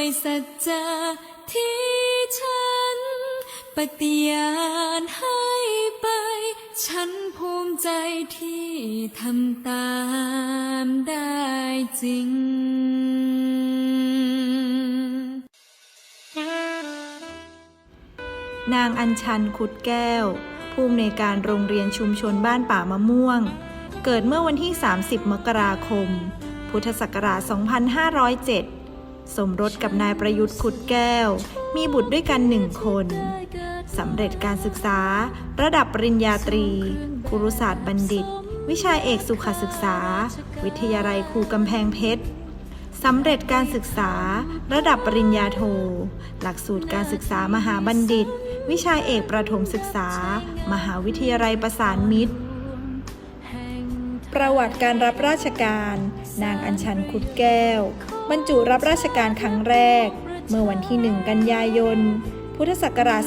ด้วยสัจจะที่ฉัน ปฏิญาณให้ไป ฉันภูมิใจที่ทำตามได้จริง นางอัญชันขุดแก้ว ผู้อำนวยการโรงเรียนชุมชนบ้านป่ามะม่วง เกิดเมื่อวันที่ 30 มกราคม พุทธศักราช 2507 สมรสกับนายประยุทธ์ขุดแก้ว มีบุตรด้วยกันหนึ่งคนสำเร็จการศึกษา ระดับปริญญาตรี ครุศาสตร์บัณฑิต วิชาเอกสุขศึกษา วิทยาลัยครูกำแพงเพชรสำเร็จการศึกษา ระดับปริญญาโท หลักสูตรการศึกษามหาบัณฑิต วิชาเอกประถมศึกษา มหาวิทยาลัยประสานมิตร ประวัติการรับราชการ นางอัญชันขุดแก้ว บรรจุรับราชการครั้งแรก เมื่อวันที่ 1 กันยายน พุทธศักราช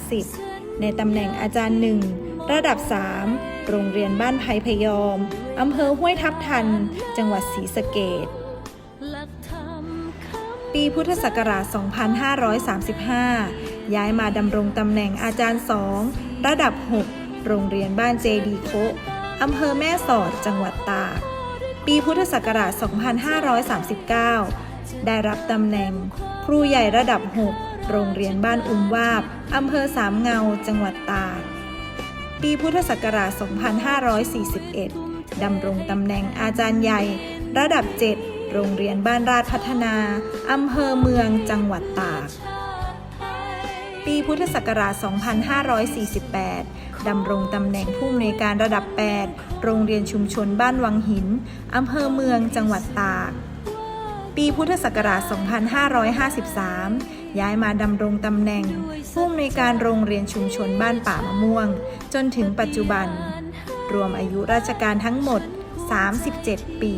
2530 ในตำแหน่งอาจารย์หนึ่งระดับ 3 โรงเรียนบ้านไผ่พยอม อำเภอห้วยทับทัน จังหวัดศรีสะเกษปีพุทธศักราช 2535 ย้ายมาดำรงตำแหน่งอาจารย์สองระดับ 6 โรงเรียนบ้านเจดีโคอำเภอแม่สอด จังหวัดตาก ปีพุทธศักราช 2539 ได้รับตำแหน่ง ครูใหญ่ระดับ 6 โรงเรียนบ้านอุ้มวาบอำเภอสามเงา จังหวัดตาก ปีพุทธศักราช 2541 ดำรงตำแหน่งอาจารย์ใหญ่ ระดับ 7 โรงเรียนบ้านราชพัฒนา อำเภอเมือง จังหวัดตาก ปีพุทธศักราช 2548 ดำรงตำแหน่งผู้อำนวยการระดับ 8 โรงเรียนชุมชนบ้านวังหิน อำเภอเมืองจังหวัดตาก ปีพุทธศักราช 2553 ย้ายมาดำรงตำแหน่ง ผู้อำนวยการโรงเรียนชุมชนบ้านป่ามะม่วง จนถึงปัจจุบัน รวมอายุราชการทั้งหมด 37 ปี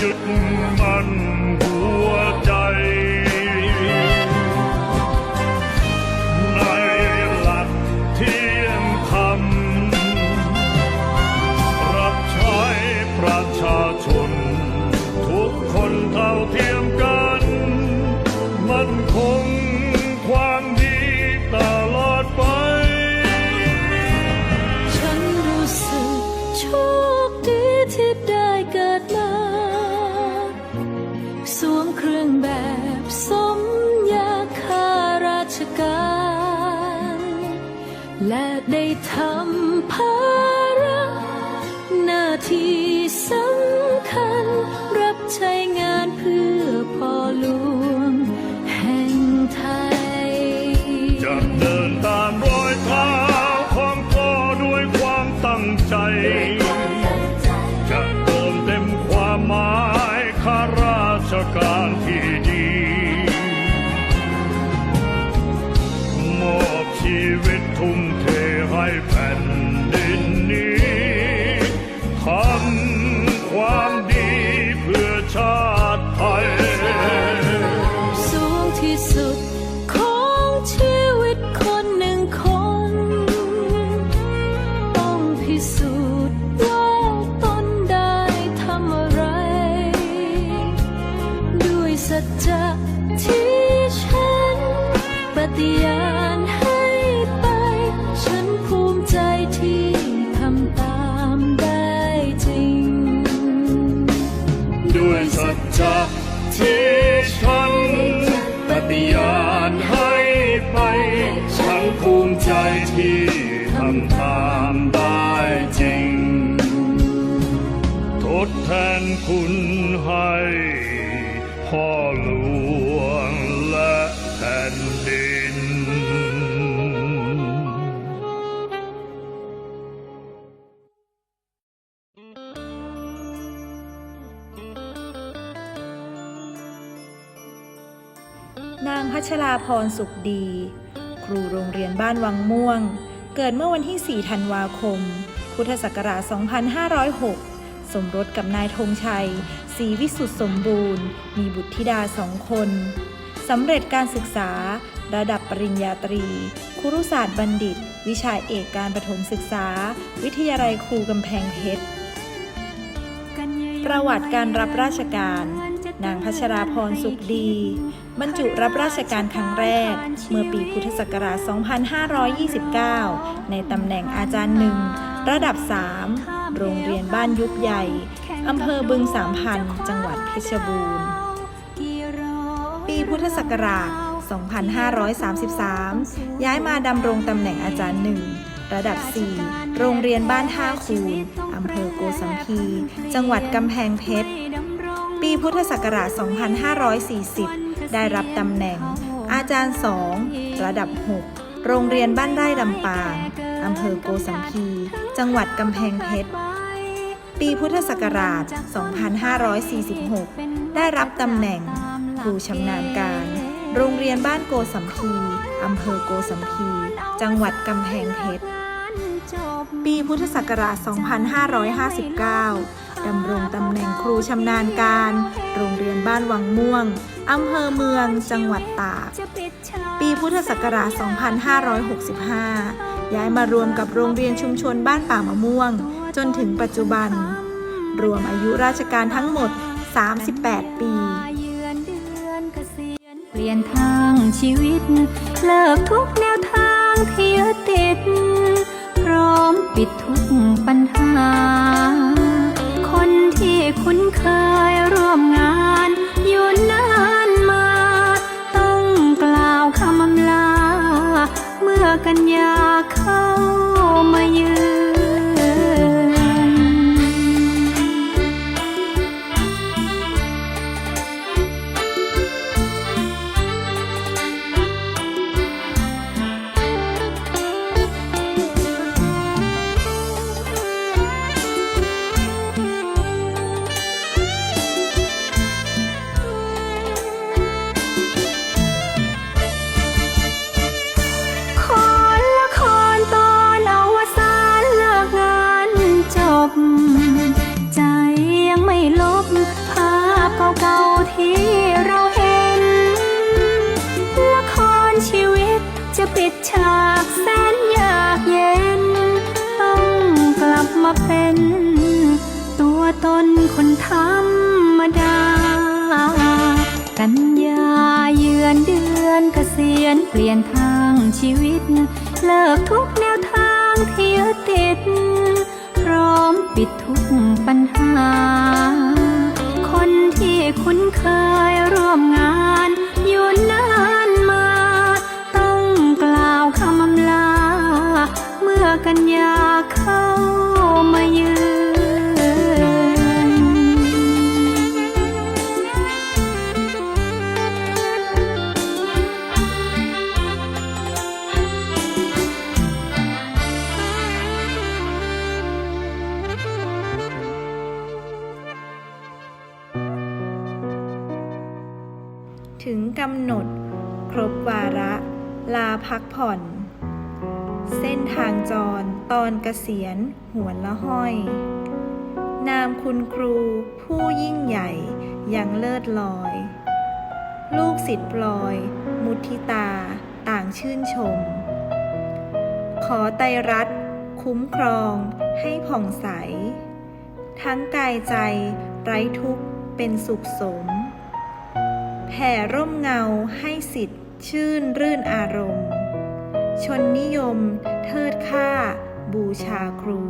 ยึดมันหัวใจ เท่าเทียมกัน มันคงความดีตลอดไป ฉันรู้สึกโชคดีที่ได้เกิดมาสวมเครื่องแบบสมยาข้าราชการ และได้ทำภาระหน้าที่สำคัญรับใช้งาน หลวงแห่งไทย จะเดินตามรอยเท้าของพ่อด้วยความตั้งใจ จะเติมเต็มความหมายข้าราชการที่ดี มอบชีวิตทุ่มเท ที่ทำตามได้จริง ด้วยสัจจะที่ฉันปฏิญาณให้ไป ฉันภูมิใจที่ทำตามได้จริง ทดแทนคุณให้พ่อ นางพัชราพรสุขดี ครูโรงเรียนบ้านวังม่วง เกิดเมื่อวันที่ 4 ธันวาคม พุทธศักราช 2506 สมรสกับนายธงชัยศรีวิสุทธิสมบูรณ์ มีบุตรธิดาสองคนสำเร็จการศึกษา ระดับปริญญาตรี ครุศาสตร์บัณฑิต วิชาเอกการประถมศึกษา วิทยาลัยครูกำแพงเพชร ประวัติการรับราชการ นางพัชราพรสุขดี บรรจุรับราชการครั้งแรก เมื่อปีพุทธศักราช 2529 ในตำแหน่งอาจารย์หนึ่ง ระดับ 3 โรงเรียนบ้านยุบใหญ่ อำเภอบึงสามพัน จังหวัดเพชรบูรณ์ ปีพุทธศักราช 2533 ย้ายมาดำรงตำแหน่งอาจารย์หนึ่งระดับ 4 โรงเรียนบ้านท่าคูนอำเภอโกสัมพี จังหวัดกำแพงเพชร ปีพุทธศักราช 2540 ได้รับตำแหน่ง อาจารย์ 2 ระดับ 6 โรงเรียนบ้านไร่ลำปางอำเภอโกสัมพี จังหวัดกำแพงเพชร ปีพุทธศักราช 2546 ได้รับตำแหน่งครูชำนาญการ โรงเรียนบ้านโกสัมพีอำเภอโกสัมพี จังหวัดกำแพงเพชร ปีพุทธศักราช 2559 ดำรงตำแหน่งครูชำนาญการ โรงเรียนบ้านวังม่วง อำเภอเมือง จังหวัดตาก ปีพุทธศักราช 2565 ย้ายมารวมกับโรงเรียนชุมชนบ้านป่ามะม่วง จนถึงปัจจุบัน รวมอายุราชการทั้งหมด 38 ปีเปลี่ยนทางชีวิต เลิกทุกแนวทางที่ยึดติด พร้อมปิดทุกปัญหา จะปิดฉากแสนยากเย็น ต้องกลับมาเป็น ตัวตนคนธรรมดา กันยาเยือนเดือนเกษียณเปลี่ยนทางชีวิต เลิกทุกแนวทางที่ยึดติด พร้อมปิดทุกปัญหา คนที่คุ้นเคยร่วมงานอยู่นานาวคำอำลา เมื่อกันยาเข้ามาเยือนถึงกำหนดครบวาระ ลาพักผ่อน เส้นทางจรตอนเกษียณหวนละห้อย นามคุณครูผู้ยิ่งใหญ่ยังเลิศลอย ลูกศิษย์ปลอย มุทิตาต่างชื่นชม ขอไตรรัตคุ้มครองให้ผ่องใส ทั้งกายใจไร้ทุกข์เป็นสุขสม แผ่ร่มเงาให้สิทธิ์ ชื่นรื่นอารมณ์ ชนนิยม เทิดค่า บูชาครู